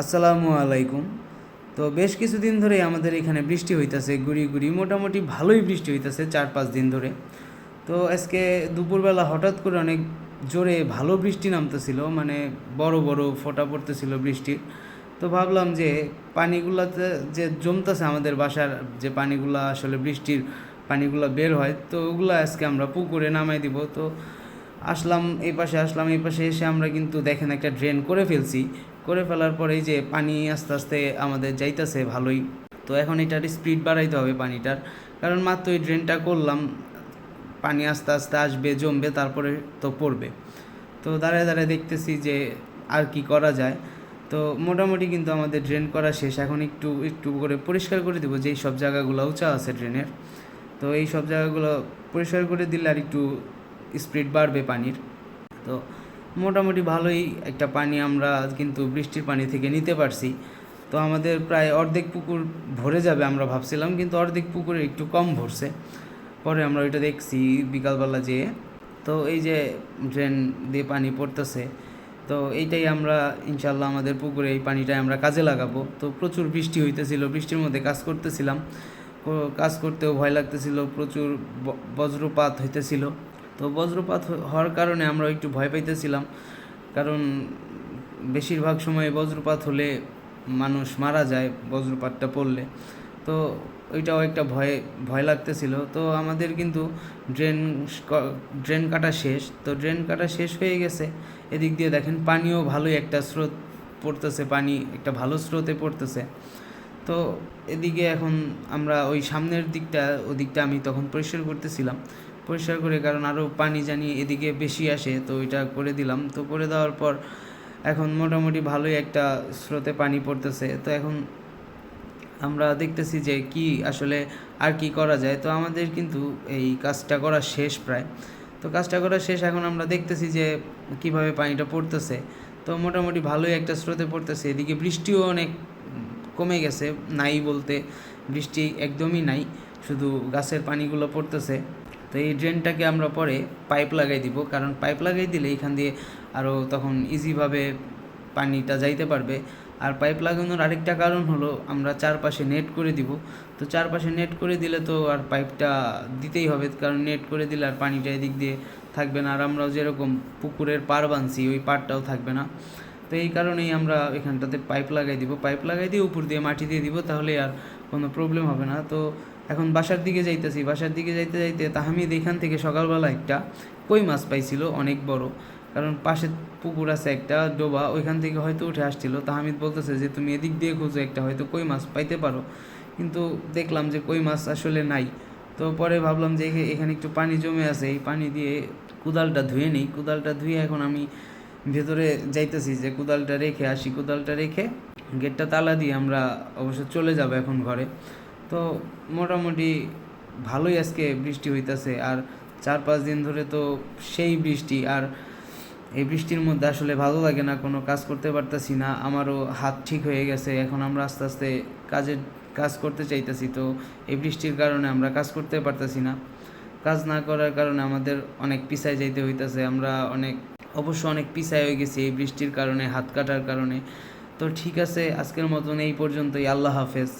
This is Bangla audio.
আসসালামু আলাইকুম। তো বেশ কিছুদিন ধরে আমাদের এখানে বৃষ্টি হইতাছে, গুড়ি গুড়ি, মোটামুটি ভালোই বৃষ্টি হইতাছে চার পাঁচ দিন ধরে। তো আজকে দুপুরবেলা হঠাৎ করে অনেক জোরে ভালো বৃষ্টি নামতেছিল মানে বড় বড় ফোঁটা পড়তেছিল বৃষ্টির। তো ভাবলাম যে পানিগুলাতে যে জমতেছে আমাদের বাসার যে পানিগুলা আসলে বৃষ্টির পানিগুলো বের হয়, তো ওগুলো আজকে আমরা পুকুরে নামাই দিব। তো আসলাম, এই পাশে আসলাম, এই পাশে এসে আমরা কিন্তু দেখেন একটা ড্রেন করে ফেলছি। করে ফেলার পরেই যে পানি আস্তে আস্তে আমাদের যাইতেছে ভালোই। তো এখন এটার স্পিড বাড়াইতে হবে পানিটার। কারণ মাত্র এই ড্রেনটা করলাম, পানি আস্তে আস্তে আসবে, জমবে, তারপরে তো পড়বে। তো দাঁড়ায় দাঁড়ায় দেখতেছি যে আর কি করা যায়। তো মোটামুটি কিন্তু আমাদের ড্রেন করা শেষ। এখন একটু একটু করে পরিষ্কার করে দেবো যেই সব জায়গাগুলো উঁচা আছে ড্রেনের তো এই সব জায়গাগুলো পরিষ্কার করে দিলে আর একটু স্পিড বাড়বে পানির। তো মোটামুটি ভালোই একটা পানি আমরা কিন্তু বৃষ্টির পানি থেকে নিতে পারছি। তো আমাদের প্রায় অর্ধেক পুকুর ভরে যাবে আমরা ভাবছিলাম, কিন্তু অর্ধেক পুকুরে একটু কম ভরছে। পরে আমরা ওইটা দেখছি বিকালবেলা যেয়ে। তো এই যে ড্রেন দিয়ে পানি পড়তেছে, তো এইটাই আমরা ইনশাল্লাহ আমাদের পুকুরে এই পানিটাই আমরা কাজে লাগাবো। তো প্রচুর বৃষ্টি হইতেছিল, বৃষ্টির মধ্যে কাজ করতেছিলাম। কাজ করতেও ভয় লাগতেছিল, প্রচুর বজ্রপাত হইতেছিল। তো বজ্রপাত হওয়ার কারণে আমরা একটু ভয় পাইতেছিলাম। কারণ বেশিরভাগ সময় বজ্রপাত হলে মানুষ মারা যায় বজ্রপাতটা পড়লে। তো ওইটাও একটা ভয় ভয় লাগতেছিল। তো আমাদের কিন্তু ড্রেন ড্রেন কাটা শেষ। তো ড্রেন কাটা শেষ হয়ে গেছে। এদিক দিয়ে দেখেন পানিও ভালোই একটা স্রোত পড়তেছে, পানি একটা ভালো স্রোতে পড়তেছে। তো এদিকে এখন আমরা ওই সামনের দিকটা, ওদিকটা আমি তখন পরিষ্কার করতেছিলাম। পরিষ্কার করে, কারণ আরও পানি জানি এদিকে বেশি আসে, তো ওইটা করে দিলাম। তো করে দেওয়ার পর এখন মোটামুটি ভালোই একটা স্রোতে পানি পড়তেছে। তো এখন আমরা দেখতেছি যে কি আসলে আর কি করা যায়। তো আমাদের কিন্তু এই কাজটা করা শেষ প্রায়। তো কাজটা করা শেষ, এখন আমরা দেখতেছি যে কীভাবে পানিটা পড়তেছে। তো মোটামুটি ভালোই একটা স্রোতে পড়তেছে। এদিকে বৃষ্টিও অনেক কমে গেছে, নাই বলতে বৃষ্টি একদমই নাই। শুধু গাছের পানিগুলো পড়তেছে। তো এই ড্রেনটাকে আমরা পরে পাইপ লাগাই দিব। কারণ পাইপ লাগাই দিলে এখান দিয়ে আরও তখন ইজিভাবে পানিটা যাইতে পারবে। আর পাইপ লাগানোর আরেকটা কারণ হলো আমরা চারপাশে নেট করে দিব। তো চারপাশে নেট করে দিলে তো আর পাইপটা দিতেই হবে। কারণ নেট করে দিলে আর পানিটা এদিক দিয়ে থাকবে না। আর আমরাও যেরকম পুকুরের পার বানছি, ওই পারটাও থাকবে না। তো এই কারণেই আমরা এখানটাতে পাইপ লাগাই দিব। পাইপ লাগাই দিয়ে উপর দিয়ে মাটি দিয়ে দিব, তাহলে আর কোনো প্রবলেম হবে না। তো এখন বাসার দিকে যাইতেছি, বাসার দিকে যাইতে যাইতে তাহামিদ এখান থেকে সকালবেলা একটা কই মাছ পাইছিল, অনেক বড়। কারণ পাশে পুকুর আছে একটা, ডোবা, ওইখান থেকে হয়তো উঠে আসছিল। তাহামিদ বলতেছে যে, তুমি এদিক দিয়ে খুঁজো একটা, হয়তো কই মাছ পাইতে পারো। কিন্তু দেখলাম যে কই মাছ আসলে নাই। তো পরে ভাবলাম যে এখানে একটু পানি জমে আছে। এই পানি দিয়ে কুদালটা ধুয়ে নিই। কুদালটা ধুয়ে এখন আমি ভেতরে যাইতেছি যে, কুদালটা রেখে আসি। কুদালটা রেখে গেটটা তালা দিয়ে আমরা অবশ্য চলে যাব এখন ঘরে। তো মোটামুটি ভালোই আজকে বৃষ্টি হইতাছে। আর চার পাঁচ দিন ধরে তো সেই বৃষ্টি। আর এই বৃষ্টির মধ্যে আসলে ভালো লাগে না, কোনো কাজ করতে পারতাছি না। আমারও হাত ঠিক হয়ে গেছে। এখন আমরা আস্তে আস্তে কাজের, কাজ করতে চাইতেছি। তো এই বৃষ্টির কারণে আমরা কাজ করতে পারতাছি না। কাজ না করার কারণে আমাদের অনেক পিছায় যাইতে হইতাছে। আমরা অনেক, অবশ্য অনেক পিছায় হয়ে গেছি এই বৃষ্টির কারণে, হাত কাটার কারণে। তো ঠিক আছে, আজকের মতন এই পর্যন্তই। আল্লাহ হাফেজ।